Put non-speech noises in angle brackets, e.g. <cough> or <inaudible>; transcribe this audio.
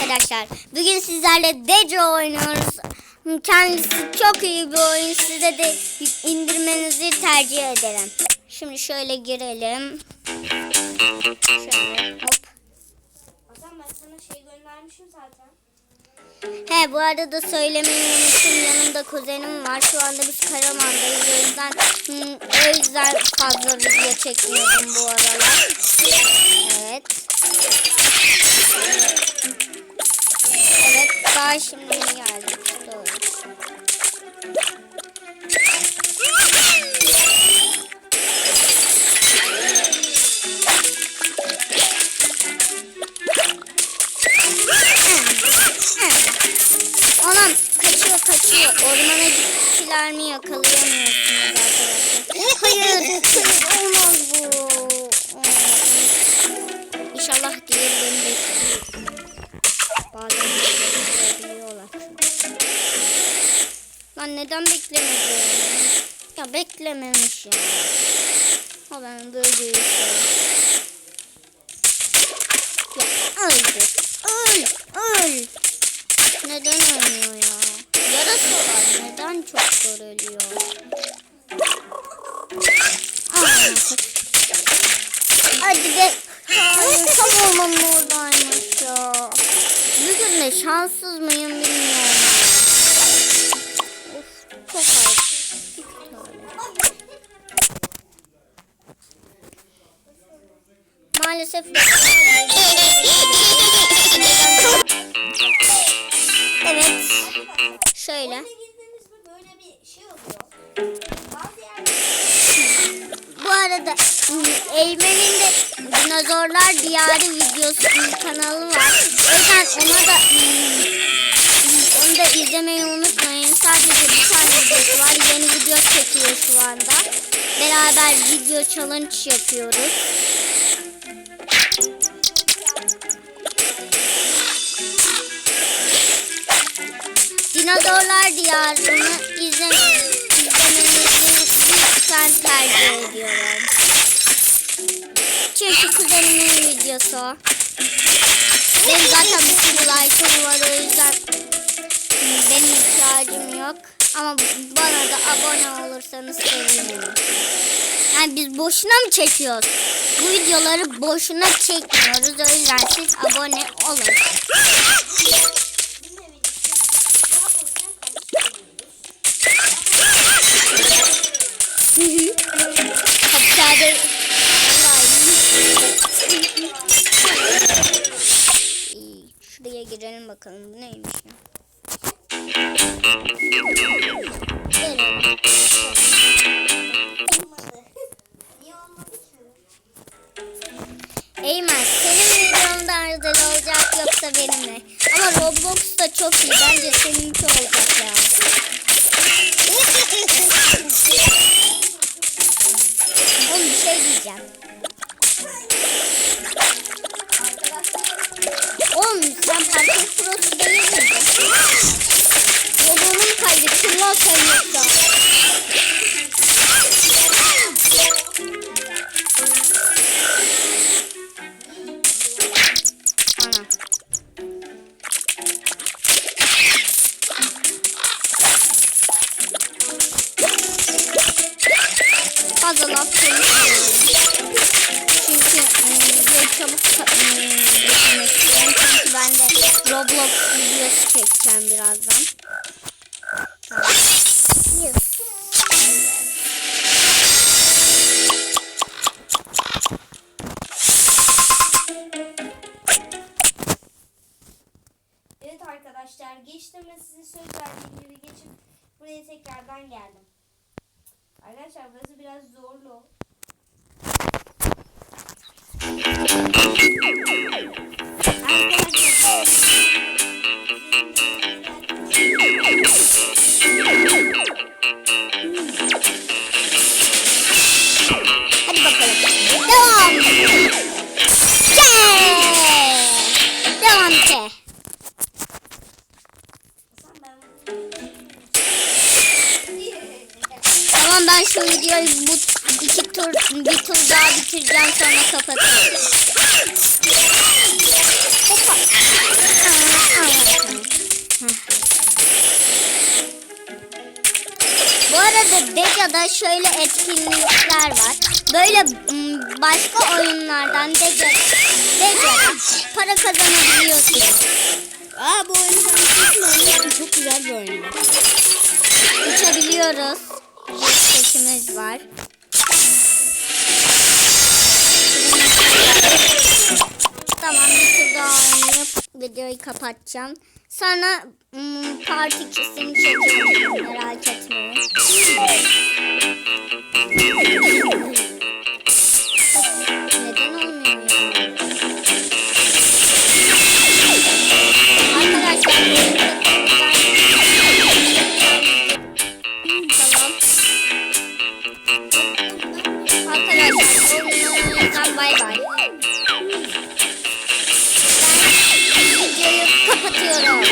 arkadaşlar. Bugün sizlerle Deco oynuyoruz. Kendisi çok iyi bir oyun. Size de indirmenizi tercih ederim. Şimdi şöyle girelim. Şöyle hop. Hasan ben sana şey göndermişim zaten. He bu arada da söylemeyi unuttum. Yanımda kuzenim var. Şu anda biz Karaman'dayız. O yüzden, hmm, o yüzden fazla video çekmiyordum bu aralar. Evet. Daha şimdi geldik. Doğru. Anam kaçıyor kaçıyor. Ormana gittiler mi yakalayamıyorsunuz arkadaşlar. Hayır, hayır olmaz bu. İnşallah diğer beni bekliyor. Bazen Lan neden beklemedim? Ya beklememiş ya. Ben böyle şey. Ya öldü. Öl, öl. Neden ölmüyor ya? Yarası var. Neden çok zor ölüyor? Hadi be. Ay, tam ormanın oradaymış ya. Bugün de şanssız mıyım bilmiyorum. Maalesef Evet. Şöyle. Şey Bu arada Eymen'in de Dinozorlar Diyarı videosu kanalı var. O yüzden ona da onu da izlemeyi unutmayın. Sadece bir tane videosu var. Yeni video çekiyor şu anda. Beraber video challenge yapıyoruz. Dinozorlar Diyarı'nı izle, izlemenizi lütfen tercih ediyorum. Çünkü kuzenimin videosu. Benim zaten bir sürü like'ım var o yüzden benim ihtiyacım yok. Ama bana da abone olursanız sevinirim. Yani biz boşuna mı çekiyoruz? Bu videoları boşuna çekmiyoruz. O yüzden siz abone olun. İyi, Şuraya girelim bakalım. Bu neymiş ya? Eymen senin videon daha güzel olacak yoksa benim mi? Ama Roblox da çok iyi. Bence seninki olacak ya. <laughs> Oğlum bir şey diyeceğim. Fazla laf konuşmuyorum. Çünkü videoyu çabuk bitirmek istiyorum. Çünkü ben de Roblox videosu çekeceğim birazdan. Yes. Evet arkadaşlar geçtim ve size söz verdiğim gibi geçip buraya tekrardan geldim. Biraz zorlu. Hadi bakalım. Devam. Yeah. Devam. ben şu videoyu bu iki tur bir tur daha bitireceğim sonra kapatacağım. Hoppa. Bu arada Bega'da şöyle etkinlikler var. Böyle başka oyunlardan Bega, Bega para kazanabiliyorsun. Aa bu oyunu ben çok güzel bir oyun. Uçabiliyoruz. Jetpack'imiz var. Tamam bir tur daha oynayıp videoyu kapatacağım. Sonra mm, part 2'sini çekelim. Merak etmeyin. Bay bay. Ben videoyu kapatıyorum.